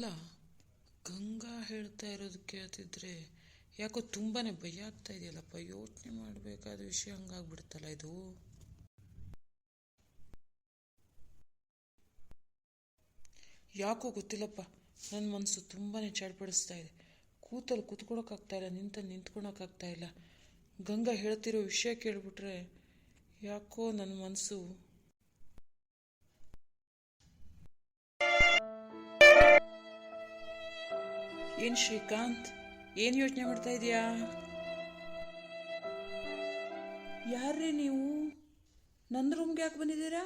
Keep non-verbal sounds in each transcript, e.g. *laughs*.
ಅಲ್ಲ ಗಂಗಾ ಹೇಳ್ತಾ ಇರೋದು ಕೇಳ್ತಿದ್ರೆ ಯಾಕೋ ತುಂಬಾನೇ ಭಯ ಆಗ್ತಾ ಇದೆಯಲ್ಲಪ್ಪ? ಯೋಚನೆ ಮಾಡಬೇಕಾದ ವಿಷಯ ಹಂಗಾಗ್ಬಿಡ್ತಲ್ಲ ಇದು? ಯಾಕೋ ಗೊತ್ತಿಲ್ಲಪ್ಪ. ನನ್ನ ಮನಸ್ಸು ತುಂಬಾನೇ ಚಡ್ಪಡಿಸ್ತಾ ಇದೆ. ಕೂತಲ್ಲಿ ಕೂತ್ಕೊಳಕ್ಕಾಗ್ತಾ ಇಲ್ಲ ನಿಂತಲ್ಲಿ ನಿಂತ್ಕೊಳಕ್ಕಾಗ್ತಾ ಇಲ್ಲ. ಗಂಗಾ ಹೇಳ್ತಿರೋ ವಿಷಯ ಕೇಳಿಬಿಟ್ರೆ ಯಾಕೋ ನನ್ನ ಮನಸ್ಸು ಏನ್ ಶ್ರೀಕಾಂತ್? ಏನು ಯೋಚನೆ ಮಾಡ್ತಾ ಇದೀಯಾ? ಯಾರ್ರೀ ನೀವು? ನನ್ನ ರೂಮ್ಗೆ ಯಾಕೆ ಬಂದಿದ್ದೀರಾ?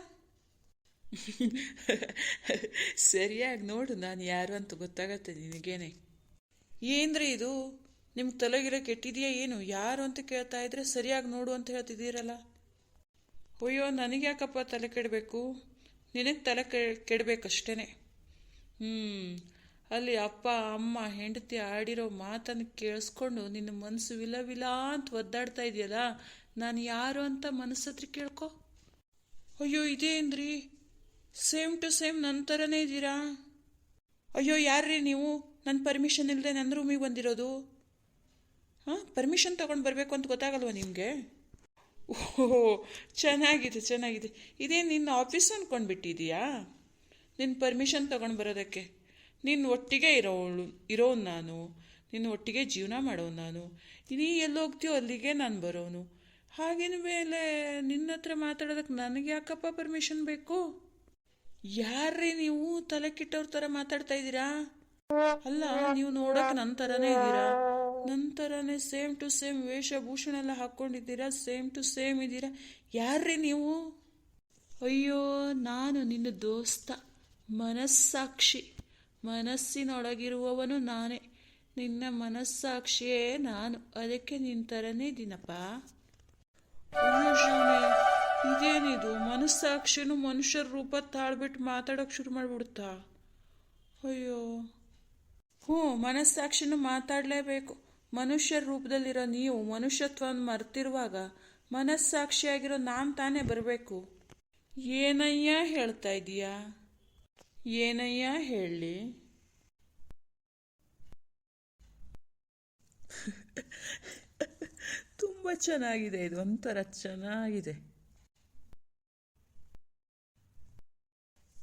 *laughs* ಸರಿಯಾಗಿ ನೋಡು ನಾನು ಯಾರು ಅಂತ ಗೊತ್ತಾಗತ್ತೆ ನಿನಗೇನೆ. ಏನ್ರಿ ಇದು? ನಿಮ್ಗೆ ತಲೆಗಿರೋ ಕೆಟ್ಟಿದೆಯಾ ಏನು? ಯಾರು ಅಂತ ಕೇಳ್ತಾ ಇದ್ರೆ ಸರಿಯಾಗಿ ನೋಡು ಅಂತ ಹೇಳ್ತಿದ್ದೀರಲ್ಲ. ಅಯ್ಯೋ ನನಗೆ ಯಾಕಪ್ಪ ತಲೆ ಕೆಡಬೇಕು? ನಿನಗೆ ತಲೆ ಕೆಡಬೇಕಷ್ಟೇ ಹ್ಞೂ ಅಲ್ಲಿ ಅಪ್ಪ, ಅಮ್ಮ, ಹೆಂಡತಿ ಆಡಿರೋ ಮಾತನ್ನು ಕೇಳಿಸ್ಕೊಂಡು ನಿನ್ನ ಮನಸ್ಸು ವಿಲ ವಿಲ ಅಂತ ಒದ್ದಾಡ್ತಾ ಇದೆಯಲ್ಲ, ನಾನು ಯಾರು ಅಂತ ಮನಸ್ಸತ್ರ ಕೇಳ್ಕೊ. ಅಯ್ಯೋ ಇದೇನ್ರಿ ಸೇಮ್ ಟು ಸೇಮ್ ನನ್ನ ಥರನೇ ಇದ್ದೀರಾ? ಅಯ್ಯೋ, ಯಾರ್ರಿ ನೀವು? ನನ್ನ ಪರ್ಮಿಷನ್ ಇಲ್ಲದೆ ನನ್ನ ರೂಮಿಗೆ ಬಂದಿರೋದು? ಹಾಂ ಪರ್ಮಿಷನ್ ತಗೊಂಡು ಬರಬೇಕು ಅಂತ ಗೊತ್ತಾಗಲ್ವಾ ನಿಮಗೆ? ಓಹೋ, ಚೆನ್ನಾಗಿದೆ ಚೆನ್ನಾಗಿದೆ. ಇದೇನು ನಿನ್ನ ಆಫೀಸ್ ಅಂದ್ಕೊಂಡ್ಬಿಟ್ಟಿದೀಯಾ ನಿನ್ನ ಪರ್ಮಿಷನ್ ತಗೊಂಡು ಬರೋದಕ್ಕೆ. ನಿನ್ನ ಒಟ್ಟಿಗೆ ಇರೋಳು, ಇರೋನು ನಾನು, ನಿನ್ನ ಒಟ್ಟಿಗೆ ಜೀವನ ಮಾಡೋನು ನಾನು. ನೀ ಎಲ್ಲಿ ಹೋಗ್ತೀಯೋ ಅಲ್ಲಿಗೆ ನಾನು ಬರೋನು. ಹಾಗಿನ ಮೇಲೆ ನಿನ್ನ ಹತ್ರ ಮಾತಾಡೋದಕ್ಕೆ ನನಗೆ ಯಾಕಪ್ಪ ಪರ್ಮಿಷನ್ ಬೇಕು? ಯಾರ್ರೀ ನೀವು ತಲೆ ಕೆಟ್ಟವ್ರ ಥರ ಮಾತಾಡ್ತಾ ಇದ್ದೀರಾ? ಅಲ್ಲ, ನೀವು ನೋಡೋಕೆ ನನ್ನ ಥರನೇ ಇದ್ದೀರಾ? ನನ್ನ ಥರನೇ ಸೇಮ್ ಟು ಸೇಮ್ ವೇಷಭೂಷಣ ಎಲ್ಲ ಹಾಕ್ಕೊಂಡಿದ್ದೀರಾ ಸೇಮ್ ಟು ಸೇಮ್ ಇದ್ದೀರಾ? ಯಾರ್ರೀ ನೀವು? ಅಯ್ಯೋ, ನಾನು ನಿನ್ನ ದೋಸ್ತ, ಮನಸ್ಸಾಕ್ಷಿ. ಮನಸ್ಸಿನೊಳಗಿರುವವನು ನಾನೇ. ನಿನ್ನ ಮನಸ್ಸಾಕ್ಷಿಯೇ ನಾನು. ಅದಕ್ಕೆ ನಿನ್ನ ಥರನೇ ದಿನಪ್ಪ. ಇದೇನಿದು? ಮನಸ್ಸಾಕ್ಷಿನೂ ಮನುಷ್ಯರ ರೂಪ ತಾಳ್ಬಿಟ್ಟು ಮಾತಾಡೋಕೆ ಶುರು ಮಾಡ್ಬಿಡುತ್ತಾ? ಅಯ್ಯೋ. ಹ್ಞೂ ಮನಸ್ಸಾಕ್ಷಿನೂ ಮಾತಾಡಲೇಬೇಕು. ಮನುಷ್ಯರ ರೂಪದಲ್ಲಿರೋ ನೀವು, ಮನುಷ್ಯತ್ವವನ್ನು ಮರ್ತಿರುವಾಗ ಮನಸ್ಸಾಕ್ಷಿಯಾಗಿರೋ ನಾನು ತಾನೇ ಬರಬೇಕು. ಏನಯ್ಯ ಹೇಳ್ತಾ ಇದೀಯಾ? ಏನಯ್ಯ ಹೇಳಿ? ತುಂಬ ಚೆನ್ನಾಗಿದೆ, ಇದು ಒಂಥರ ಚೆನ್ನಾಗಿದೆ.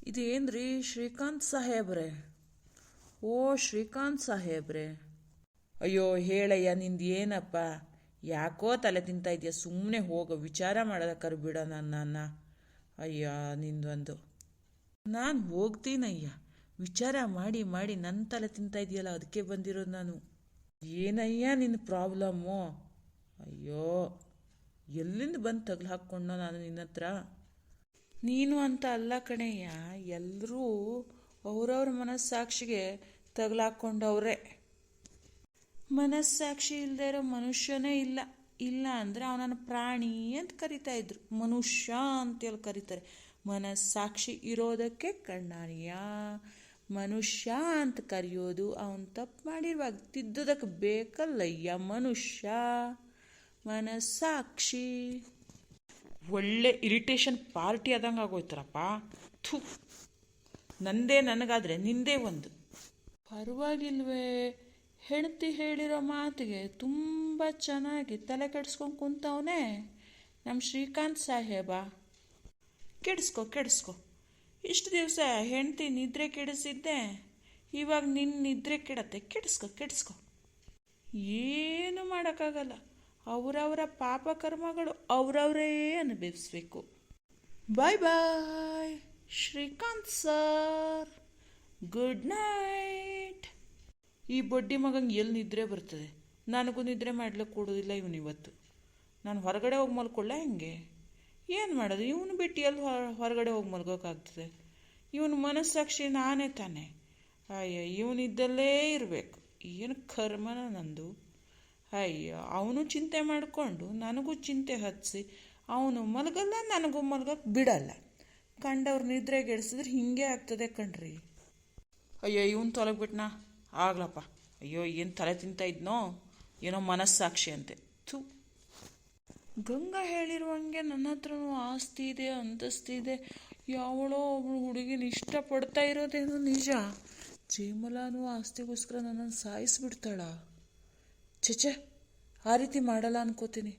ಇದೇನ್ರಿ ಶ್ರೀಕಾಂತ್ ಸಾಹೇಬ್ರೆ? ಓ, ಶ್ರೀಕಾಂತ್ ಸಾಹೇಬ್ರೆ. ಅಯ್ಯೋ, ಹೇಳಯ್ಯ, ನಿಂದು ಏನಪ್ಪ? ಯಾಕೋ ತಲೆ ತಿಂತ ಇದೆಯಾ? ಸುಮ್ಮನೆ ಹೋಗೋ, ವಿಚಾರ ಮಾಡೋದಕ್ಕಾರು ಬಿಡೋ ನನ್ನ. ಅಯ್ಯ, ನಿಂದೊಂದು. ನಾನು ಹೋಗ್ತೀನಯ್ಯ. ವಿಚಾರ ಮಾಡಿ ಮಾಡಿ ನನ್ನ ತಲೆ ತಿಂತಾ ಇದೆಯಲ್ಲ ಅದಕ್ಕೆ ಬಂದಿರೋದು ನಾನು. ಏನಯ್ಯ ನಿನ್ನ ಪ್ರಾಬ್ಲಮ್ಮು ಅಯ್ಯೋ, ಎಲ್ಲಿಂದ ಬಂದು ತಗ್ಲು ಹಾಕ್ಕೊಂಡೋ ನಾನು ನಿನ್ನ ಹತ್ರ? ನೀನು ಅಂತ ಅಲ್ಲ ಕಣಯ್ಯ ಎಲ್ಲರೂ ಅವ್ರವ್ರ ಮನಸ್ಸಾಕ್ಷಿಗೆ ತಗ್ಲಾಕೊಂಡವ್ರೆ ಮನಸ್ಸಾಕ್ಷಿ ಇಲ್ಲದೆ ಇರೋ ಮನುಷ್ಯನೇ ಇಲ್ಲ. ಇಲ್ಲ ಅಂದರೆ ಅವನನ್ನು ಪ್ರಾಣಿ ಅಂತ ಕರಿತಾ ಇದ್ರು. ಮನುಷ್ಯ ಅಂತೇಳಿ ಕರೀತಾರೆ. ಮನಸ್ಸಾಕ್ಷಿ ಇರೋದಕ್ಕೆ ಕಣ್ಣಾರಿಯ. ಮನುಷ್ಯ ಅಂತ ಕರೆಯೋದು ಅವನು ತಪ್ಪು ಮಾಡಿರುವಾಗ ತಿದ್ದೋದಕ್ಕೆ ಬೇಕಲ್ಲಯ್ಯ ಮನುಷ್ಯ. ಮನಸ್ಸಾಕ್ಷಿ. ಒಳ್ಳೆ ಇರಿಟೇಷನ್ ಪಾರ್ಟಿ ಆದಂಗೆ ಆಗೋಯ್ತಾರಪ್ಪ. ಥು. ನಂದೇ ನನಗಾದರೆ ನಿಂದೇ ಒಂದು. ಪರವಾಗಿಲ್ವೇ. ಹೆಂಡತಿ ಹೇಳಿರೋ ಮಾತಿಗೆ ತುಂಬ ಚೆನ್ನಾಗಿ ತಲೆ ಕೆಡಿಸ್ಕೊಂಡು ಕುಂತವನೇ. ನಮ್ಮ ಶ್ರೀಕಾಂತ್ ಸಾಹೇಬ. ಕೆಡಿಸ್ಕೊ ಕೆಡಿಸ್ಕೊ. ಇಷ್ಟು ದಿವಸ ಹೆಂಡತಿ ನಿದ್ರೆ ಕೆಡಿಸಿದ್ದೆ, ಇವಾಗ ನಿನ್ನ ನಿದ್ರೆ ಕೆಡತ್ತೆ. ಕೆಡಿಸ್ಕೊ ಕೆಡಿಸ್ಕೊ. ಏನು ಮಾಡೋಕ್ಕಾಗಲ್ಲ. ಅವರವರ ಪಾಪ ಕರ್ಮಗಳು ಅವರವರೇ ಅನುಭವಿಸ್ಬೇಕು. Bye bye Srikanth sir. Good night ಈ ಬಡ್ಡಿ ಮಗಂಗೆ ಎಲ್ಲಿ ನಿದ್ರೆ ಬರ್ತದೆ? ನನಗೂ ನಿದ್ರೆ ಮಾಡ್ಲಿಕ್ಕೆ ಕೊಡೋದಿಲ್ಲ ಇವನು ಇವತ್ತು ನಾನು ಹೊರಗಡೆ ಹೋಗಿ ಮಲ್ಕೊಳ್ಳ ಹೆಂಗೆ? ಏನು ಮಾಡೋದು? ಇವನು ಬಿಟ್ಟು ಎಲ್ಲಿ ಹೊರಗಡೆ ಹೋಗಿ ಮಲ್ಗೋಕ್ಕಾಗ್ತದೆ ಇವನು ಮನಸ್ಸಾಕ್ಷಿ ನಾನೇ ತಾನೆ. ಅಯ್ಯ, ಇವನಿದ್ದಲ್ಲೇ ಇರಬೇಕು. ಏನು ಕರ್ಮನ ನಂದು? ಅಯ್ಯೋ, ಅವನು ಚಿಂತೆ ಮಾಡಿಕೊಂಡು ನನಗೂ ಚಿಂತೆ ಹತ್ತಿಸಿ ಅವನು ಮಲಗಲ್ಲ, ನನಗೂ ಮಲಗಕ್ಕೆ ಬಿಡಲ್ಲ. ಕಂಡವ್ರು ನಿದ್ರೆಗೆಡಿಸಿದ್ರೆ ಹಿಂಗೆ ಆಗ್ತದೆ ಕಣ್ರಿ. ಅಯ್ಯೋ, ಇವನು ತೊಲಗ್ಬಿಟ್ನಾ ಆಗ್ಲಪ್ಪ. ಅಯ್ಯೋ, ಏನು ತಲೆ ತಿಂತ ಇದ್ನೋ? ಏನೋ ಮನಸ್ಸಾಕ್ಷಿ ಅಂತೆ. ಥೂ. ಗಂಗಾ ಹೇಳಿರುವಂಗೆ ನನ್ನ ಹತ್ರನೂ ಆಸ್ತಿ ಇದೆ, ಅಂತಸ್ತಿ ಇದೆ. ಯಾವಳೋ ಒಬ್ಳು ಹುಡುಗಿನ ಇಷ್ಟಪಡ್ತಾ ಇರೋದೇನೋ ನಿಜ? ಜೇಮಲಾನು ಆಸ್ತಿಗೋಸ್ಕರ ನನ್ನನ್ನು ಸಾಯಿಸ್ಬಿಡ್ತಾಳ? ಛೆಛೆ ಆ ರೀತಿ ಮಾಡಲ್ಲ ಅನ್ಕೋತೀನಿ.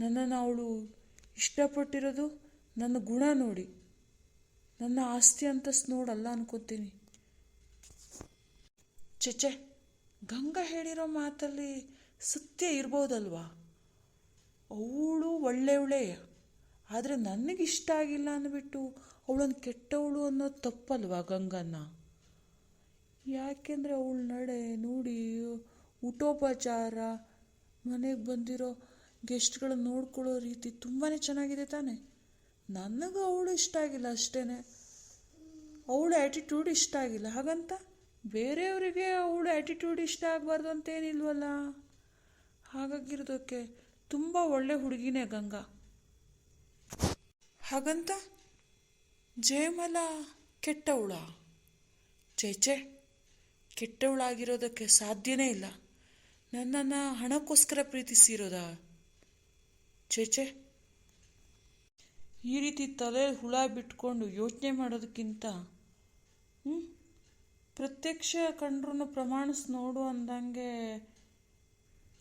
ನನ್ನನ್ನು ಅವಳು ಇಷ್ಟಪಟ್ಟಿರೋದು ನನ್ನ ಗುಣ ನೋಡಿ. ನನ್ನ ಆಸ್ತಿ ಅಂತಸ್ ನೋಡಲ್ಲ ಅನ್ಕೋತೀನಿ. ಛೆಛೆ ಗಂಗಾ ಹೇಳಿರೋ ಮಾತಲ್ಲಿ ಸತ್ಯ ಇರ್ಬೋದಲ್ವಾ? ಅವಳು ಒಳ್ಳೆಯವಳೇ, ಆದರೆ ನನಗಿಷ್ಟ ಆಗಿಲ್ಲ ಅಂದ್ಬಿಟ್ಟು ಅವಳನ್ನು ಕೆಟ್ಟವಳು ಅನ್ನೋದು ತಪ್ಪಲ್ವಾ ಗಂಗನ್ನ ಯಾಕೆಂದರೆ ಅವಳ ನಡೆ ನೋಡಿ ಊಟೋಪಚಾರ ಮನೆಗೆ ಬಂದಿರೋ ಗೆಸ್ಟ್ಗಳನ್ನ ನೋಡ್ಕೊಳ್ಳೋ ರೀತಿ ತುಂಬಾ ಚೆನ್ನಾಗಿದೆ ತಾನೆ. ನನಗೂ ಅವಳು ಇಷ್ಟ ಆಗಿಲ್ಲ ಅಷ್ಟೇ ಅವಳ ಆ್ಯಟಿಟ್ಯೂಡ್ ಇಷ್ಟ ಆಗಿಲ್ಲ. ಹಾಗಂತ ಬೇರೆಯವರಿಗೆ ಅವಳು ಆ್ಯಟಿಟ್ಯೂಡ್ ಇಷ್ಟ ಆಗಬಾರ್ದು ಅಂತೇನಿಲ್ವಲ್ಲ? ಹಾಗಾಗಿರೋದಕ್ಕೆ ತುಂಬ ಒಳ್ಳೆ ಹುಡುಗಿನೇ ಗಂಗಾ. ಹಾಗಂತ ಜಯಮಲ ಕೆಟ್ಟವಳ. ಚೇಚೆ ಕೆಟ್ಟವಳಾಗಿರೋದಕ್ಕೆ ಸಾಧ್ಯನೇ ಇಲ್ಲ. ನನ್ನನ್ನು ಹಣಕ್ಕೋಸ್ಕರ ಪ್ರೀತಿಸಿರೋದಾ. ಚೇಚೆ ಈ ರೀತಿ ತಲೆ ಹುಳ ಬಿಟ್ಕೊಂಡು ಯೋಚನೆ ಮಾಡೋದಕ್ಕಿಂತ ಹ್ಞೂ ಪ್ರತ್ಯಕ್ಷ ಕಂಡ್ರೂ ಪ್ರಮಾಣಿಸ್ ನೋಡು ಅಂದಂಗೆ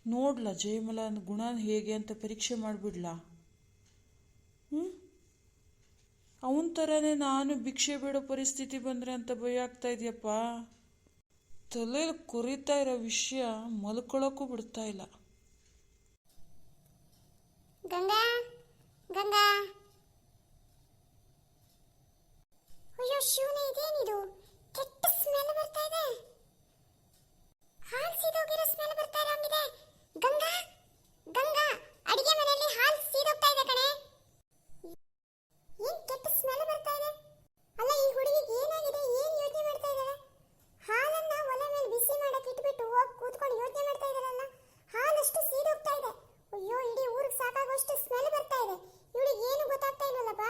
ನೋಡ್ಲಾ ಜಯಮಲನ ಗುಣ ಹೇಗೆ ಅಂತ ಪರೀಕ್ಷೆ ಮಾಡಿಬಿಡ್ಲಾ? ಹ್ಞೂ ಅವನ ಥರನೇ ನಾನು ಭಿಕ್ಷೆ ಬೇಡೋ ಪರಿಸ್ಥಿತಿ ಬಂದರೆ ಅಂತ ಭಯ ಆಗ್ತಾ ಇದೆಯಪ್ಪ? ತಲೆಯಲ್ಲಿ ಕೊರಿತಾ ಇರೋ ವಿಷಯ ಮಲ್ಕೊಳ್ಳೋಕ್ಕೂ ಬಿಡ್ತಾ ಇಲ್ಲ. ಗಂಗಾ ಗಂಗಾ. ಅಯ್ಯೋ ಇದೇನಿದು? ಕೆಟ್ಟ ಸ್ಮೆಲ್ ಬರ್ತಾ ಇದೆ. ಹಾಲ್ಸಿದೋಗಿರೋ ಸ್ಮೆಲ್ ಬರ್ತಾ ಇರೋಂಗಿದೆ ಗಂಗಾ? ಗಂಗಾ, ಅಡಿಗೆ ಮನೆಯಲ್ಲಿ ಹಾಲು ಸೀದೋಗ್ತಾ ಇದೆ ಕಣೆ. ಏನ್ ಕೆಟ್ಟ ಸ್ಮೆಲ್ ಬರ್ತಾ ಇದೆ? ಅಲ್ಲ, ಈ ಹುಡುಗಿಗೆ ಏನಾಗಿದೆ? ಏನ್ ಯೋಚನೆ ಮಾಡ್ತಾ ಇದ್ದಾಳೆ? ಹಾಲನ್ನ ಒಲೆ ಮೇಲೆ ಬಿಸಿ ಮಾಡಕ್ ಇಟ್ಬಿಟ್ಟು ಹೋಗಿ ಕೂತ್ಕೊಂಡು ಯೋಚನೆ ಮಾಡ್ತಾ ಇದ್ದಾಳಲ್ಲ? ಹಾಲಷ್ಟು ಸೀದೋಗ್ತಾ ಇದೆ. ಅಯ್ಯೋ, ಇಡೀ ಊರಿಗೆ ಸಾಕಾಗುವಷ್ಟು ಸ್ಮೆಲ್ ಬರ್ತಾ ಇದೆ. ಇವಳಿಗೆ ಏನು ಗೊತ್ತಾಗ್ತಾ ಇಲ್ವಲ್ಲಪ್ಪ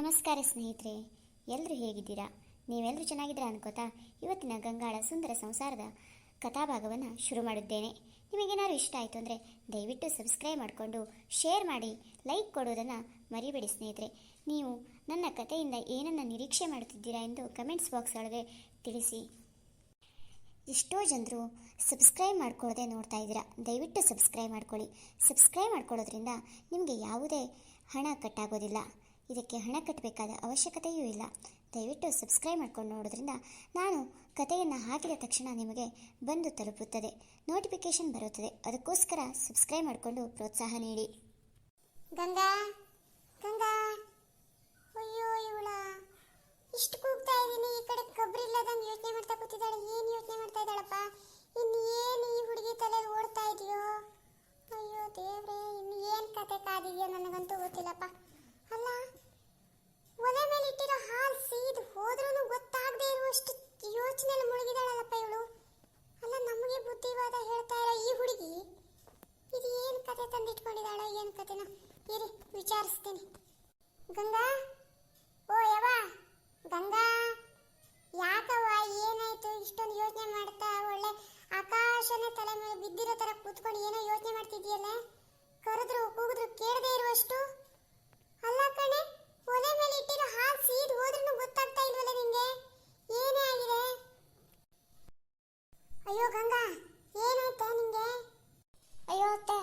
ನಮಸ್ಕಾರ ಸ್ನೇಹಿತರೆ. ಎಲ್ಲರೂ ಹೇಗಿದ್ದೀರಾ? ನೀವೆಲ್ಲರೂ ಚೆನ್ನಾಗಿದ್ದೀರಾ ಅನ್ಕೋತಾ, ಇವತ್ತಿನ ಗಂಗಾಳ ಸುಂದರ ಸಂಸಾರದ ಕಥಾಭಾಗವನ್ನು ಶುರು ಮಾಡಿದ್ದೇನೆ. ನಿಮಗೇನಾದ್ರು ಇಷ್ಟ ಆಯಿತು ಅಂದರೆ ದಯವಿಟ್ಟು ಸಬ್ಸ್ಕ್ರೈಬ್ ಮಾಡಿಕೊಂಡು, ಶೇರ್ ಮಾಡಿ, ಲೈಕ್ ಕೊಡೋದನ್ನು ಮರಿಬೇಡಿ ಸ್ನೇಹಿತರೆ. ನೀವು ನನ್ನ ಕಥೆಯಿಂದ ಏನನ್ನು ನಿರೀಕ್ಷೆ ಮಾಡುತ್ತಿದ್ದೀರಾ ಎಂದು ಕಮೆಂಟ್ಸ್ ಬಾಕ್ಸ್ ಒಳಗೆ ತಿಳಿಸಿ. ಎಷ್ಟೋ ಜನರು ಸಬ್ಸ್ಕ್ರೈಬ್ ಮಾಡ್ಕೊಳ್ಳೋದೆ ನೋಡ್ತಾ ಇದ್ದೀರಾ. ದಯವಿಟ್ಟು ಸಬ್ಸ್ಕ್ರೈಬ್ ಮಾಡ್ಕೊಳ್ಳಿ. ಸಬ್ಸ್ಕ್ರೈಬ್ ಮಾಡ್ಕೊಳ್ಳೋದ್ರಿಂದ ನಿಮಗೆ ಯಾವುದೇ ಹಣ ಕಟ್ಟಾಗೋದಿಲ್ಲ. ಇದಕ್ಕೆ ಹಣ ಕಟ್ಟಬೇಕಾದ ಅವಶ್ಯಕತೆಯೂ ಇಲ್ಲ. ದಯವಿಟ್ಟು ಸಬ್ಸ್ಕ್ರೈಬ್ ಮಾಡ್ಕೊಂಡು ನೋಡೋದ್ರಿಂದ ನಾನು ಕಥೆಯನ್ನು ಹಾಕಿದ ತಕ್ಷಣ ನಿಮಗೆ ಬಂದು ತಲುಪುತ್ತದೆ. ನೋಟಿಫಿಕೇಶನ್ ಬರುತ್ತದೆ. ಅದಕ್ಕೋಸ್ಕರ ಸಬ್ಸ್ಕ್ರೈಬ್ ಮಾಡಿಕೊಂಡು ಪ್ರೋತ್ಸಾಹ ನೀಡಿ. ಗಂಗಾ ಗಂಗಾ, ಅಯ್ಯೋ ಇವಳ. ಇಷ್ಟು ಕೂಗ್ತಾ ಇದ್ದೀನಿ ಈ ಕಡೆ ಕೊಬ್ಬರಿ ಇಲ್ಲದಂಗೆ ಯೋಚನೆ ಮಾಡ್ತಾ ಕೂತಿದ್ದಾಳೆ. ಏನು ಯೋಚನೆ ಮಾಡ್ತಾ ಇದ್ದಾಳಪ್ಪ? ಇನ್ನು ಏನು ಈ ಹುಡುಗಿ ತಲೆಯಲ್ಲಿ ಓಡ್ತಾ ಇದೆಯೋ? ಅಯ್ಯೋ ದೇವ್ರೆ ಇನ್ನು ಏನು ಕತೆ ಕಾದಿದೆಯೋ ನನಗಂತೂ ಗೊತ್ತಿಲ್ಲಪ್ಪ. ಅಲ್ಲ, ಒಲೆ ಮೇಲೆ ಇಟ್ಟಿರೋ ಹಾಲು ಸೀದು ಹೋದ್ರೂ ಗೊತ್ತಾಗದೇ ಇರುವಷ್ಟು ಯೋಚನೆಯಲ್ಲಿ ಮುಳುಗಿದಾಳಲ್ಲಪ್ಪ ಇವಳು. ಅಲ್ಲ, ನಮಗೆ ಬುದ್ಧಿವಾದ ಹೇಳ್ತಾ ಇರೋ ಈ ಹುಡುಗಿ, ಇದು ಏನು ಕತೆ ತಂದಿಟ್ಕೊಂಡಿದ್ದಾಳ, ಏನು ಕತೆನ. ಇರಿ, ವಿಚಾರಿಸ್ತೀನಿ. ಗಂಗಾ? ಓ, ಯವ್ವ. ಗಂಗಾ? ಯಾಕವ್ವ, ಏನಾಯ್ತು? ಇಷ್ಟೊಂದು ಯೋಚನೆ ಮಾಡ್ತಾ ಒಳ್ಳೆ ಆಕಾಶನೇ ತಲೆ ಮೇಲೆ ಬಿದ್ದಿರೋ ಥರ ಕೂತ್ಕೊಂಡು ಏನೋ ಯೋಚನೆ ಮಾಡ್ತಿದ್ಯಲ್ಲ ಕರೆದ್ರು, ಕೂಗಿದ್ರು, ಕೇಳದೇ ಇರುವಷ್ಟು? ಅಲ್ಲ ಕಣೆ, ಒಲೆ ಮೇಲೆ ಇಟ್ಟಿರೋ ಹಾಲು ಸೀದ್ ಹೋದ್ರೂ ಗೊತ್ತಾಗ್ತಾ ಇಲ್ವಲ್ಲ ನಿಂಗೆ? ಏನೇ ಆಗಿದೆ? ಅಯ್ಯೋ, ಗಂಗಾ, ಏನಾಯ್ತೆ ನಿಂಗೆ? ಅಯ್ಯೋ, ಅತ್ತೆ,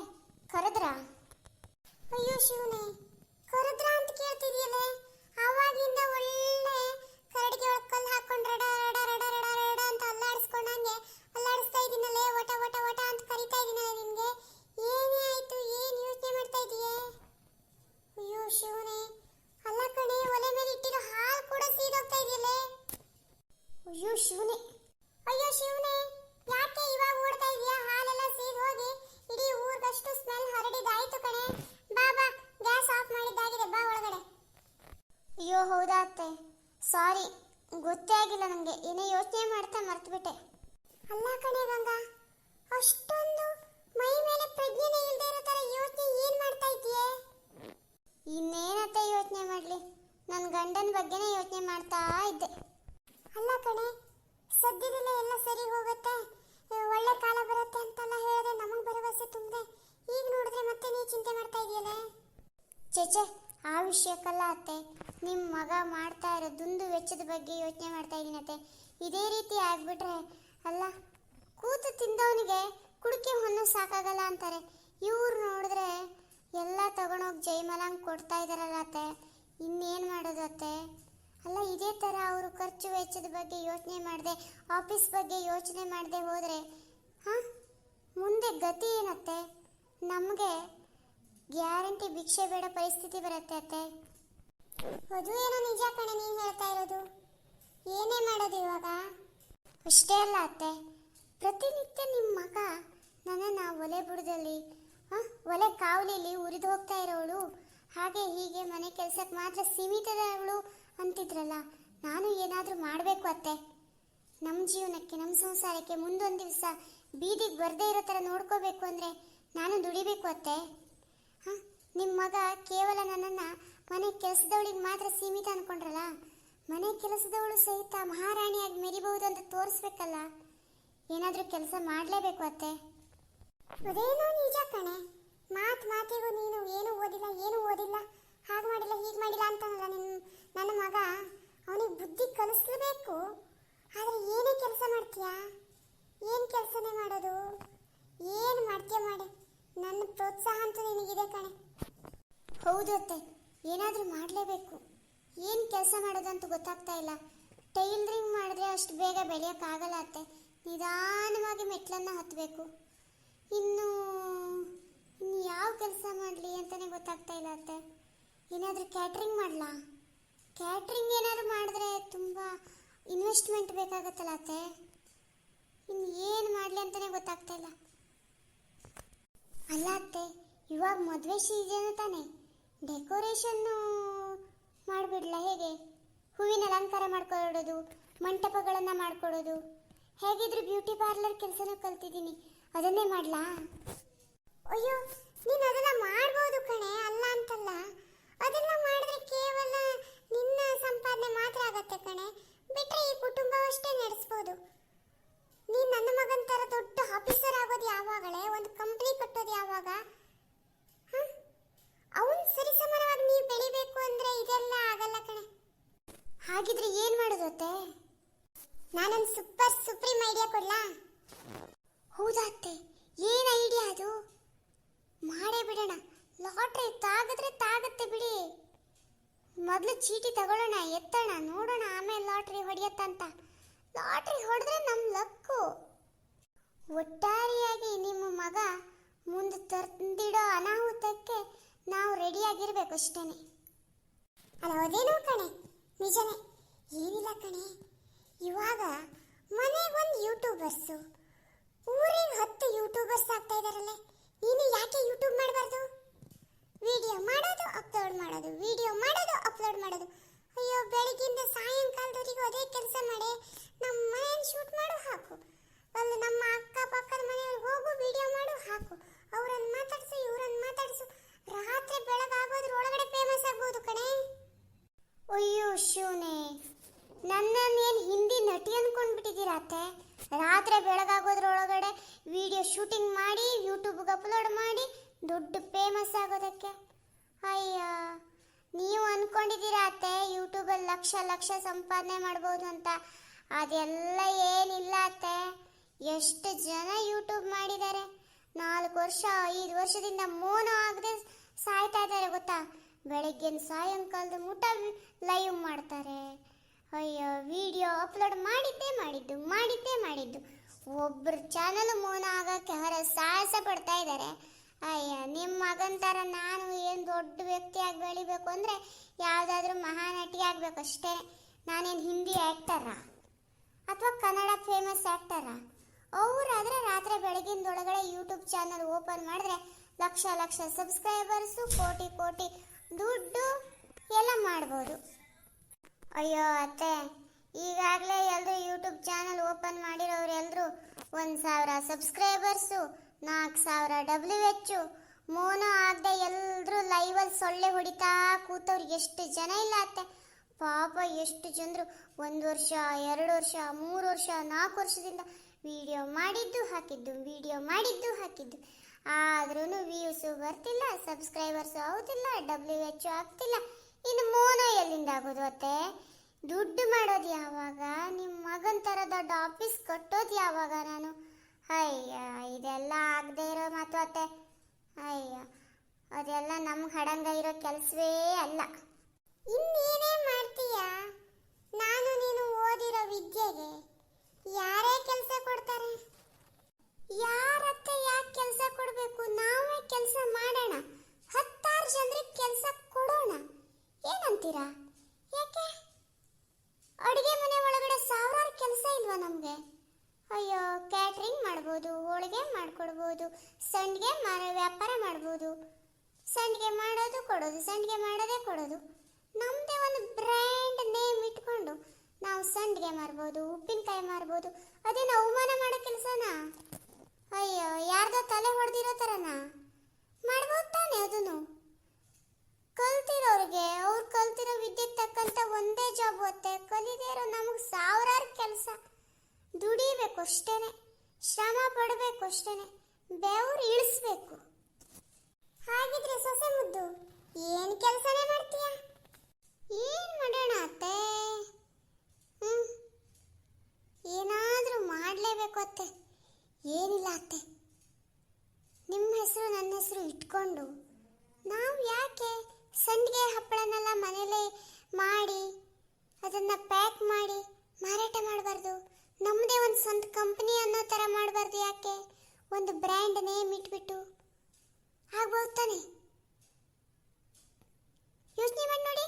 ಕರೆದ್ರಾ? ಅಯ್ಯೋ, ಶಿವನೇ, ಕರೆದ್ರ ಅಂತ ಕೇಳ್ತಿದ್ಯಲ್ಲ? ಆವಾಗಿಂದ ಒಳ್ಳೆ ಕರಡಿಗೆ ಮಾಡ್ತಾ ಇದ್ದೆ. ಅಲ್ಲ ಕಣೆ, ಸದ್ಯದಲ್ಲೇ ಎಲ್ಲ ಸರಿ ಹೋಗುತ್ತೆ? ಒಳ್ಳೆ ಕಾಲ ಬರುತ್ತೆ ಅಂತೆಲ್ಲ ಹೇಳಿದ್ರೆ ನಮಗ್ ಭರವಸೆ ತುಂಬಿದೆ ಈಗ ನೋಡಿದ್ರೆ ಮತ್ತೆ ನೀ ಚಿಂತೆ ಮಾಡ್ತಾ ಇದೆಯಲ್ಲ? ಚೇಚೆ ಆ ವಿಷಯಕ್ಕಲ್ಲ ಅತ್ತೆ ನಿಮ್ಮ ಮಗ ಮಾಡ್ತಾ ಇರೋ ದುಂದು ವೆಚ್ಚದ ಬಗ್ಗೆ ಯೋಚನೆ ಮಾಡ್ತಾ ಇದ್ದೀನಿ ಇದೇ ರೀತಿ ಆಗ್ಬಿಟ್ರೆ, ಅಲ್ಲ, ಕೂತು ತಿಂದವನಿಗೆ ಕುಡಿಕೆ ಹೊನ್ನು ಸಾಕಾಗಲ್ಲ ಅಂತಾರೆ. ಇವ್ರು ನೋಡಿದ್ರೆ ಎಲ್ಲ ತಗೊಂಡೋಗಿ ಜೈಮಲಂಗ್ ಕೊಡ್ತಾ ಇದಾರಲ್ಲ ಅತ್ತೆ. ಇನ್ನೇನು ಮಾಡೋದು ಅತ್ತೆ? ಅಲ್ಲ, ಇದೇ ಥರ ಅವರು ಖರ್ಚು ವೆಚ್ಚದ ಬಗ್ಗೆ ಯೋಚನೆ ಮಾಡದೆ ಆಫೀಸ್ ಬಗ್ಗೆ ಯೋಚನೆ ಮಾಡದೆ ಹೋದರೆ, ಹಾಂ? ಮುಂದೆ ಗತಿ ಏನತ್ತೆ? ನಮಗೆ ಗ್ಯಾರಂಟಿ, ಭಿಕ್ಷೆ ಬೇಡ ಪರಿಸ್ಥಿತಿ ಬರುತ್ತೆ ಅತ್ತೆ. ಅದು ಏನೋ ನಿಜ ಕಣೆ, ನೀನು ಹೇಳ್ತಾ ಇರೋದು. ಏನೇ ಮಾಡೋದು ಇವಾಗ? ಅಷ್ಟೇ ಅಲ್ಲ ಅತ್ತೆ. ಪ್ರತಿನಿತ್ಯ ನಿಮ್ಮ ಮಗ ನನ್ನನ್ನು ಒಲೆ ಬುಡದಲ್ಲಿ, ಹಾಂ? ಒಲೆ ಕಾವಲಿಲಿ ಉರಿದು ಹೋಗ್ತಾ ಇರೋಳು. ಹಾಗೆ ಹೀಗೆ ಮನೆ ಕೆಲಸಕ್ಕೆ ಮಾತ್ರ ಸೀಮಿತದವಳು ಅಂತಿದ್ರಲ್ಲ, ನಾನು ಏನಾದರೂ ಮಾಡಬೇಕು ಅತ್ತೆ. ನಮ್ಮ ಜೀವನಕ್ಕೆ ನಮ್ಮ ಸಂಸಾರಕ್ಕೆ ಮುಂದೊಂದು ದಿವಸ ಬೀದಿಗೆ ಬರದೇ ಇರೋ ಥರ ನೋಡ್ಕೋಬೇಕು ಅಂದರೆ ನಾನು ದುಡಿಬೇಕು ಅತ್ತೆ. ಹಾಂ ನಿಮ್ಮ ಮಗ ಕೇವಲ ನನ್ನನ್ನು ಮನೆ ಕೆಲಸದವಳಿಗೆ ಮಾತ್ರ ಸೀಮಿತ ಅನ್ಕೊಂಡ್ರಲ್ಲ, ಮನೆ ಕೆಲಸದವಳು ಸಹಿತ ಮಹಾರಾಣಿಯಾಗಿ ಮೆರಿಬಹುದು ಅಂತ ತೋರಿಸ್ಬೇಕಲ್ಲ. ಏನಾದರೂ ಕೆಲಸ ಮಾಡಲೇಬೇಕು ಅತ್ತೆ. ಅದೇನೋ ನಿಜ ಕಣೆ. ಮಾತ್ ಮಾತಿಗೂ ನೀನು ಏನು ಓದಿಲ್ಲ ಏನು ಓದಿಲ್ಲ. ಹಾಗೆ ಮಾಡಿಲ್ಲ, ಹೀಗೆ ಮಾಡಿಲ್ಲ ಅಂತನಲ್ಲ ನಿನ್ನ ನನ್ನ ಮಗ. ಅವನಿಗೆ ಬುದ್ಧಿ ಕಲಿಸ್ಲೇಬೇಕು. ಆದರೆ ಏನೇ ಕೆಲಸ ಮಾಡ್ತೀಯಾ? ಏನು ಕೆಲಸನೇ ಮಾಡೋದು? ಏನು ಮಾಡ್ತೀಯ ಮಾಡಿ. ನನ್ನ ಪ್ರೋತ್ಸಾಹ ಅಂತ ನಿನಗಿದೆ ಕಣೆ. ಹೌದು ಅತ್ತೆ, ಏನಾದರೂ ಮಾಡಲೇಬೇಕು. ಏನು ಕೆಲಸ ಮಾಡೋದಂತ ಗೊತ್ತಾಗ್ತಾ ಇಲ್ಲ. ಟೈಲರಿಂಗ್ ಮಾಡಿದ್ರೆ ಅಷ್ಟು ಬೇಗ ಬೆಳೆಯೋಕ್ಕಾಗಲ್ಲ ಅತ್ತೆ. ನಿಧಾನವಾಗಿ ಮೆಟ್ಲನ್ನು ಹತ್ತಬೇಕು ಇನ್ನೂ ಇನ್ನು ಯಾವ ಕೆಲಸ ಮಾಡಲಿ ಅಂತಲೇ ಗೊತ್ತಾಗ್ತಾ ಇಲ್ಲ ಅತ್ತೆ. ಏನಾದರೂ ಕ್ಯಾಟ್ರಿಂಗ್ ಮಾಡಲಾ? ಕ್ಯಾಟ್ರಿಂಗ್ ಏನಾದರೂ ಮಾಡಿದ್ರೆ ತುಂಬ ಇನ್ವೆಸ್ಟ್ಮೆಂಟ್ ಬೇಕಾಗತ್ತಲ್ಲ ಅತ್ತೆ. ಇನ್ನು ಏನು ಮಾಡಲಿ ಅಂತಲೇ ಗೊತ್ತಾಗ್ತಾ ಇಲ್ಲ. ಅಲ್ಲ ಅತ್ತೆ, ಇವಾಗ ಮದುವೆ ಸೀಸನ್ ತಾನೇ. ಡೆಕೋರೇಷನ್ನು ಮಾಡಿಬಿಡ್ಲ ಹೇಗೆ? ಹೂವಿನ ಅಲಂಕಾರ ಮಾಡ್ಕೊಡೋದು ಮಂಟಪಗಳನ್ನು ಮಾಡ್ಕೊಡೋದು ಹೇಗಿದ್ರು ಬ್ಯೂಟಿ ಪಾರ್ಲರ್ ಕೆಲಸನೂ ಕಲ್ತಿದ್ದೀನಿ. ಅದನ್ನೇ ಮಾಡಲಾ? ಅಯ್ಯೋ ನೀನು ಅದೆಲ್ಲ ಮಾಡ್ಬೋದು ಕಣೆ, ಅಲ್ಲ ಅಂತಲ್ಲ. ಅದೆಲ್ಲ ಮಾಡಿದ್ರೆ ಕೇವಲ ನಿನ್ನ ಸಂಪಾದನೆ ಮಾತ್ರ ಆಗತ್ತೆ ಕಣೆ. ಬಿಟ್ರೆ ಈ ಕುಟುಂಬವಷ್ಟೇ ನಡೆಸ್ಬೋದು. ನೀನು ನನ್ನ ಮಗನ ಥರ ದೊಡ್ಡ ಆಫೀಸರ್ ಆಗೋದು ಯಾವಾಗಲೇ? ಒಂದು ಕಂಪ್ನಿ ಕಟ್ಟೋದು ಯಾವಾಗ? ಅವನು ಸರಿಸಮಾನವಾಗಿ ನೀವು ಬೆಳಿಬೇಕು ಅಂದ್ರೆ ಇದೆಲ್ಲ ಆಗಲ್ಲ ಕಣೆ. ಹಾಗಿದ್ರೆ ಏನು ಮಾಡೋದತ್ತೆ ನಾನೊಂದು ಸೂಪರ್ ಸುಪ್ರೀಂ ಐಡಿಯಾ ಕೊಡ್ಲಾ? ಹೌದಾ ಅತ್ತೆ? ಏನು ಐಡಿಯಾ ಅದು? ಮಾಡೇ ಬಿಡೋಣ. ಲಾಟ್ರಿ ತಾಗಿದ್ರೆ ತಾಗುತ್ತೆ ಬಿಡಿ. ಮೊದಲು ಚೀಟಿ ತಗೊಳ್ಳೋಣ, ಎತ್ತೋಣ, ನೋಡೋಣ ಆಮೇಲೆ ಲಾಟ್ರಿ ಹೊಡೆಯತ್ತಂತ ಲಾಟ್ರಿ ಹೊಡೆದ್ರೆ ನಮ್ಮ ಲಕ್ಕು. ಒಟ್ಟಾರೆಯಾಗಿ ನಿಮ್ಮ ಮಗ ಮುಂದೆ ತಂದಿಡೋ ಅನಾಹುತಕ್ಕೆ ನಾವು ರೆಡಿಯಾಗಿರ್ಬೇಕು ಅಷ್ಟೇನೆ. ಅಲ್ಲ, ಅದೇನೋ ಕಣೆ, ನಿಜನೇ. ಏನಿಲ್ಲ ಕಣೆ. ಇವಾಗ ಮನೆಗೊಂದು ಯೂಟ್ಯೂಬರ್ಸು ಊರಿಗೆ ಹತ್ತು ಯೂಟ್ಯೂಬರ್ಸ್ ಆಗ್ತಾ ಇದಾರಲ್ಲ. ನೀನು ಯಾಕೆ ಯೂಟ್ಯೂಬ್ ಮಾಡಬಾರ್ದು? ವಿಡಿಯೋ ಮಾಡೋದು ಅಪ್ಲೋಡ್ ಮಾಡೋದು. ವಿಡಿಯೋ ಮಾಡೋದು ಅಪ್ಲೋಡ್ ಮಾಡೋದು. ಅಯ್ಯೋ ಬೆಳಗಿಂದ ಸಾಯಂಕಾಲದವರೆಗೂ ಅದೇ ಕೆಲಸ ಮಾಡಿ. ನಮ್ಮ ಮನೆಯಲ್ಲಿ ಶೂಟ್ ಮಾಡು, ಹಾಕು. ಅಲ್ಲಿ, ನಮ್ಮ ಅಕ್ಕಪಕ್ಕದ ಮನೆಯಲ್ಲಿ ಹೋಗು ವಿಡಿಯೋ ಮಾಡು, ಹಾಕು. ಅವರನ್ನು ಮಾತಾಡಿಸು, ಇವರನ್ನು ಮಾತಾಡಿಸು. ರಾತ್ರಿ ಬೆಳಗಾಗೋದ್ರ ಒಳಗಡೆ ಫೇಮಸ್ ಆಗ್ಬೋದು ಕಣೆ. ಅಯ್ಯೋ ಶಿವನೇ ನನ್ನನ್ನೇನು ಹಿಂದಿ ನಟಿ ಅನ್ಕೊಂಡ್ಬಿಟ್ಟಿದ್ದೀರಾ ಅತ್ತೆ? ರಾತ್ರಿ ಶೂಟಿಂಗ್ ಮಾಡಿ ಯೂಟ್ಯೂಬ್ಗೆ ಅಪ್ಲೋಡ್ ಮಾಡಿ, ದೊಡ್ಡ ಫೇಮಸ್ ಆಗೋದಕ್ಕೆ. ಅಯ್ಯ, ನೀವು ಅಂದ್ಕೊಂಡಿದ್ದೀರಾ ಅತ್ತೆ ಯೂಟ್ಯೂಬಲ್ಲಿ ಲಕ್ಷ ಲಕ್ಷ ಸಂಪಾದನೆ ಮಾಡ್ಬೋದು ಅಂತ? ಅದೆಲ್ಲ ಏನಿಲ್ಲ ಅತ್ತೆ. ಎಷ್ಟು ಜನ ಯೂಟ್ಯೂಬ್ ಮಾಡಿದ್ದಾರೆ? ನಾಲ್ಕು ವರ್ಷ, ಐದು ವರ್ಷದಿಂದ ಮೋನ ಆಗದೆ ಸಾಯ್ತಾ ಇದ್ದಾರೆ ಗೊತ್ತಾ? ಬೆಳಗ್ಗಿನ ಸಾಯಂಕಾಲದ ಊಟ ಲೈವ್ ಮಾಡ್ತಾರೆ. ಅಯ್ಯೋ ವಿಡಿಯೋ ಅಪ್ಲೋಡ್ ಮಾಡಿದ್ದೇ ಮಾಡಿದ್ದು ಮಾಡಿದ್ದೇ ಮಾಡಿದ್ದು. ಒಬ್ಬರು ಚಾನಲ್ ಮೌನ ಆಗಕ್ಕೆ ಹೊರ ಸಾಹಸ ಪಡ್ತಾ ಇದ್ದಾರೆ. ಅಯ್ಯ ನಿಮ್ಮ ಮಗನ ಥರ ನಾನು ಏನು ದೊಡ್ಡ ವ್ಯಕ್ತಿಯಾಗಿ ಬೆಳಿಬೇಕು ಅಂದರೆ ಯಾವುದಾದ್ರೂ ಮಹಾನಟಿ ಆಗಬೇಕು ಅಷ್ಟೇ. ನಾನೇನು ಹಿಂದಿ ಆ್ಯಕ್ಟರಾ ಅಥವಾ ಕನ್ನಡ ಫೇಮಸ್ ಆ್ಯಕ್ಟರಾ ಅವರಾದರೆ ರಾತ್ರಿ ಬೆಳಗಿನದೊಳಗಡೆ ಯೂಟ್ಯೂಬ್ ಚಾನಲ್ ಓಪನ್ ಮಾಡಿದ್ರೆ ಲಕ್ಷ ಲಕ್ಷ ಸಬ್ಸ್ಕ್ರೈಬರ್ಸು ಕೋಟಿ ಕೋಟಿ ದುಡ್ಡು ಎಲ್ಲ ಮಾಡ್ಬೋದು. ಅಯ್ಯೋ ಅತ್ತೆ ಈಗಾಗಲೇ ಎಲ್ಲರೂ ಯೂಟ್ಯೂಬ್ ಚಾನಲ್ ಓಪನ್ ಮಾಡಿರೋರೆಲ್ಲರೂ ಒಂದು ಸಾವಿರ ಸಬ್ಸ್ಕ್ರೈಬರ್ಸು ನಾಲ್ಕು ಸಾವಿರ ಡಬ್ಲ್ಯೂ ಹೆಚ್ಚು ಮೋನೋ ಆಗದೆ ಎಲ್ಲರೂ ಲೈವಲ್ಲಿ ಸೊಳ್ಳೆ ಹೊಡಿತಾ ಕೂತವ್ರಿಗೆ ಎಷ್ಟು ಜನ ಇಲ್ಲ ಅತ್ತೆ. ಪಾಪ ಎಷ್ಟು ಜನರು ಒಂದು ವರ್ಷ, ಎರಡು ವರ್ಷ, ಮೂರು ವರ್ಷ, ನಾಲ್ಕು ವರ್ಷದಿಂದ ವಿಡಿಯೋ ಮಾಡಿದ್ದು ಹಾಕಿದ್ದು ವಿಡಿಯೋ ಮಾಡಿದ್ದು ಹಾಕಿದ್ದು. ಆದ್ರೂ ವ್ಯೂಸು ಬರ್ತಿಲ್ಲ ಸಬ್ಸ್ಕ್ರೈಬರ್ಸು ಆಗುತ್ತಿಲ್ಲ ಡಬ್ಲ್ಯೂ ಎಚ್ ಆಗ್ತಿಲ್ಲ. ಇನ್ನು ಮೋನೋ ಎಲ್ಲಿಂದ ಆಗೋದು ಅತ್ತೆ? ದುಡ್ಡು ಮಾಡೋದು ಯಾವಾಗ? ನಿಮ್ಮ ಮಗನ ಥರ ದೊಡ್ಡ ಆಫೀಸ್ ಕಟ್ಟೋದು ಯಾವಾಗ ನಾನು? ಅಯ್ಯ, ಇದೆಲ್ಲ ಆಗದೆ ಇರೋ ಮಾತು ಅತ್ತೆ. ಅಯ್ಯ, ಅದೆಲ್ಲ ನಮ್ಗೆ ಹಡಂಗ ಇರೋ ಕೆಲಸವೇ ಅಲ್ಲ. ಇನ್ನೇನೇ ಮಾಡ್ತೀಯ? ನಾನು ನೀನು ಓದಿರೋ ವಿದ್ಯೆಗೆ ಯಾರೇ ಕೆಲಸ ಕೊಡ್ತಾರೆ ಯಾರತ್ತೆ ಯಾಕೆ ಕೆಲಸ ಕೊಡಬೇಕು ನಾವೇ ಕೆಲಸ ಮಾಡೋಣ ಹತ್ತಾರು ಜನರಿಗೆ ಕೆಲಸ ಕೊಡೋಣ ಏನಂತೀರಾ ಯಾಕೆ ಅಡುಗೆ ಮನೆ ಒಳಗಡೆ ಸಾವಿರಾರು ಕೆಲಸ ಇಲ್ವಾ ನಮಗೆ ಅಯ್ಯೋ ಕ್ಯಾಟ್ರಿಂಗ್ ಮಾಡ್ಬೋದು ಹೋಳಿಗೆ ಮಾಡ್ಕೊಡ್ಬೋದು ಸಂಡಿಗೆ ಮಾರ ವ್ಯಾಪಾರ ಮಾಡ್ಬೋದು ಸಂಡಿಗೆ ಮಾಡೋದು ಕೊಡೋದು, ಸಂಡಿಗೆ ಮಾಡೋದೇ ಕೊಡೋದು. ನಮ್ಮದೇ ಒಂದು ಬ್ರ್ಯಾಂಡ್ ನೇಮ್ ಇಟ್ಕೊಂಡು ನಾವು ಸಂಡಿಗೆ ಮಾರ್ಬೋದು, ಉಪ್ಪಿನಕಾಯಿ ಮಾರ್ಬೋದು. ಅದೇನು ಅವಮಾನ ಮಾಡೋ ಕೆಲಸನಾ? ಅಯ್ಯೋ, ಯಾರ್ದೋ ತಲೆ ಹೊಡೆದಿರೋ ಥರನಾ ಮಾಡ್ಬೋದು ತಾನೆ ಅದನ್ನು? ಕಲ್ತಿರೋರಿಗೆ, ಅವ್ರು ಕಲ್ತಿರೋ ವಿದ್ಯೆಗೆ ತಕ್ಕಂಥ ಒಂದೇ ಜಾಬ್ ಓದ್ತೆ ಕಲಿದೇ ಇರೋ ನಮಗೆ ಸಾವಿರಾರು ಕೆಲಸ. ದುಡಿಬೇಕು ಅಷ್ಟೇ ಶ್ರಮ ಪಡಬೇಕು ಅಷ್ಟೇ ಬೆವರು ಇಳಿಸ್ಬೇಕು. ಹಾಗಿದ್ರೆ ಸೊಸೆ ಮುದ್ದು ಏನು ಕೆಲಸನೇ ಮಾಡ್ತೀಯ? ಏನ್ ಮಾಡೋಣ ಅತ್ತೆ? ಹ್ಮ್. ಏನಾದರೂ ಮಾಡ್ಲೇಬೇಕು ಅತ್ತೆ. ಏನಿಲ್ಲ ಅತ್ತೆ. ನಿಮ್ಮ ಹೆಸರು ನನ್ನ ಹೆಸರು ಇಟ್ಕೊಂಡು ನಾವು ಯಾಕೆ ಸಂಡಿಗೆ ಹಪ್ಪಳನೆಲ್ಲ ಮನೇಲೆ ಮಾಡಿ ಅದನ್ನು ಪ್ಯಾಕ್ ಮಾಡಿ ಮಾರಾಟ ಮಾಡಬಾರ್ದು? ನಮ್ಮದೇ ಒಂದು ಸ್ವಂತ ಕಂಪನಿ ಅನ್ನೋ ಥರ ಮಾಡಬಾರ್ದು ಯಾಕೆ? ಒಂದು ಬ್ರ್ಯಾಂಡ್ ನೇಮ್ ಇಟ್ಬಿಟ್ಟು. ಆಗ್ಬೋದು ತಾನೆ? ಯೋಚನೆ ಮಾಡಿ ನೋಡಿ.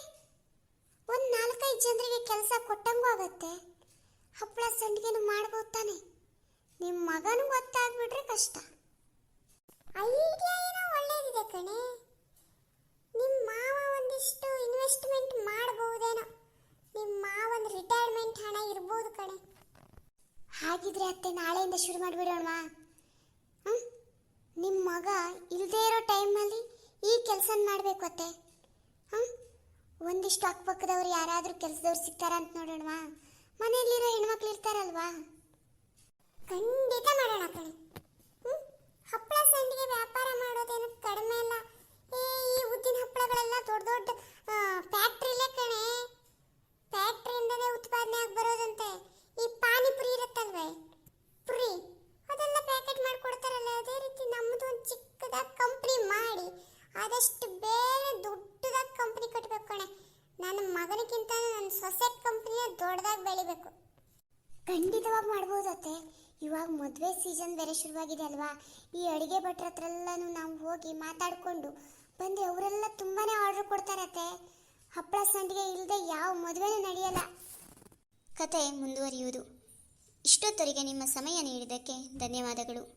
ಒಂದು ನಾಲ್ಕೈದು ಜನರಿಗೆ ಕೆಲಸ ಕೊಟ್ಟಂಗೂ ಆಗತ್ತೆ. ಹಪ್ಪಳ ಸಂಡಿಗೆನೂ ಮಾಡ್ಬೋದು ತಾನೆ. ನಿಮ್ಮ ಮಗನೂ ಗೊತ್ತಾಗ್ಬಿಟ್ರೆ ಕಷ್ಟ. ಐಡಿಯಾ ಏನೋ ಒಳ್ಳೇದಿದೆ ಕಣೆ. ನಿಮ್ಮ ಮಾವ ಒಂದಿಷ್ಟು ಇನ್ವೆಸ್ಟ್ಮೆಂಟ್ ಮಾಡಬಹುದೇನೋ. ನಿಮ್ಮ ಮಾವನ ರಿಟೈರ್ಮೆಂಟ್ ಹಣ ಇರ್ಬೋದು ಕಣೆ. ಹಾಗಿದ್ರೆ ಅತ್ತೆ ನಾಳೆಯಿಂದ ಶುರು ಮಾಡಿಬಿಡೋಣ ನಿಮ್ಮ ಮಗ ಇಲ್ಲದೇ ಇರೋ ಟೈಮಲ್ಲಿ ಈ ಕೆಲಸ ಮಾಡಬೇಕು ಅತ್ತೆ. ಹಾಂ ಒಂದಿಷ್ಟು ಅಕ್ಕಪಕ್ಕದವ್ರು ಯಾರಾದರೂ ಕೆಲಸದವ್ರು ಸಿಗ್ತಾರ ಅಂತ ನೋಡೋಣವಾ? ಮನೆಯಲ್ಲಿರೋ ಹೆಣ್ಮಕ್ಳು ಇರ್ತಾರಲ್ವಾ? ಖಂಡಿತ ಮಾಡೋಣ ಕಣೆ? ಹಪ್ಪಳ ಸಂಡಿಗೆ ವ್ಯಾಪಾರ ಮಾಡೋದೇನು ಕಡಿಮೆ ಇಲ್ಲ ಏ, ಈ ಉದ್ದಿನ ಹಪ್ಪಳಗಳೆಲ್ಲ ದೊಡ್ಡ ದೊಡ್ಡ ಫ್ಯಾಕ್ಟ್ರಿಲೇ ಕಣೆ. ಫ್ಯಾಕ್ಟ್ರಿಯಿಂದನೇ ಉತ್ಪಾದನೆ ಆಗಿ ಬರೋದಂತೆ. ಈ ಪಾನಿಪುರಿ ಇರುತ್ತಲ್ವೇ ಪುರಿ ಅದೆಲ್ಲ ಪ್ಯಾಕೆಟ್ ಮಾಡಿಕೊಡ್ತಾರಲ್ಲ ಅದೇ ರೀತಿ ನಮ್ಮದು ಒಂದು ಚಿಕ್ಕದಾಗಿ ಕಂಪ್ನಿ ಮಾಡಿ ಆದಷ್ಟು ಬೇರೆ ದೊಡ್ಡದಾಗಿ ಕಂಪ್ನಿ ಕಟ್ಟಬೇಕು ಕಣೆ ನನ್ನ ಮಗನಿಗಿಂತ ನನ್ನ ಸೊಸೆ ಕಂಪ್ನಿಯ ದೊಡ್ಡದಾಗಿ ಬೆಳಿಬೇಕು ಖಂಡಿತವಾಗಿ ಮಾಡ್ಬೋದತ್ತೆ ಇವಾಗ ಮದುವೆ ಸೀಸನ್ ಬೇರೆ ಶುರುವಾಗಿದೆ ಅಲ್ವಾ? ಈ ಅಡುಗೆ ಭಟ್ರ ಹತ್ರ ಎಲ್ಲನೂ ನಾವು ಹೋಗಿ ಮಾತಾಡಿಕೊಂಡು ಬಂದು ಅವರೆಲ್ಲ ತುಂಬಾನೇ ಆರ್ಡರ್ ಕೊಡ್ತಾರತ್ತೆ ಹಪ್ಪಳ ಸಂಡಿಗೆ ಇಲ್ಲದೆ ಯಾವ ಮದುವೆನೂ ನಡೆಯಲ್ಲ. ಕತೆ ಮುಂದುವರಿಯುವುದು. ಇಷ್ಟೊತ್ತರಿಗೆ ನಿಮ್ಮ ಸಮಯ ನೀಡಿದ್ದಕ್ಕೆ ಧನ್ಯವಾದಗಳು.